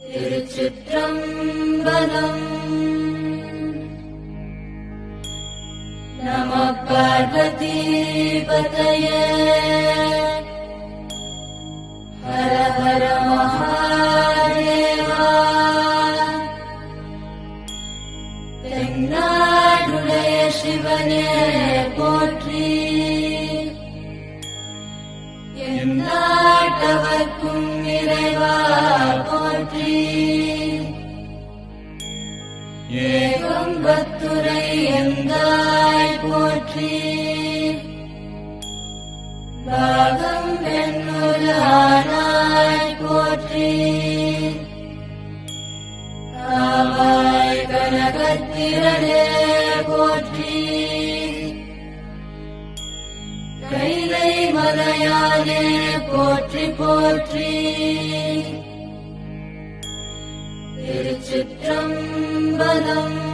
திருச்சிற்றம்பலம். நம பார்வதி பதய ஹர ஹர மகாதேவா. தென்னாடுடைய சிவனே போற்றி. எந்நாட்டவர்க்கும் இறைவா. ஏகம்பத்துரை எந்தாய் போற்றி. பாகம் பெண்ணுலானாய் போற்றி. காவாய் கனகத்திரனே போற்றி. கைலை மலையானே போற்றி போற்றி. திருச்சிற்றம்பலம்.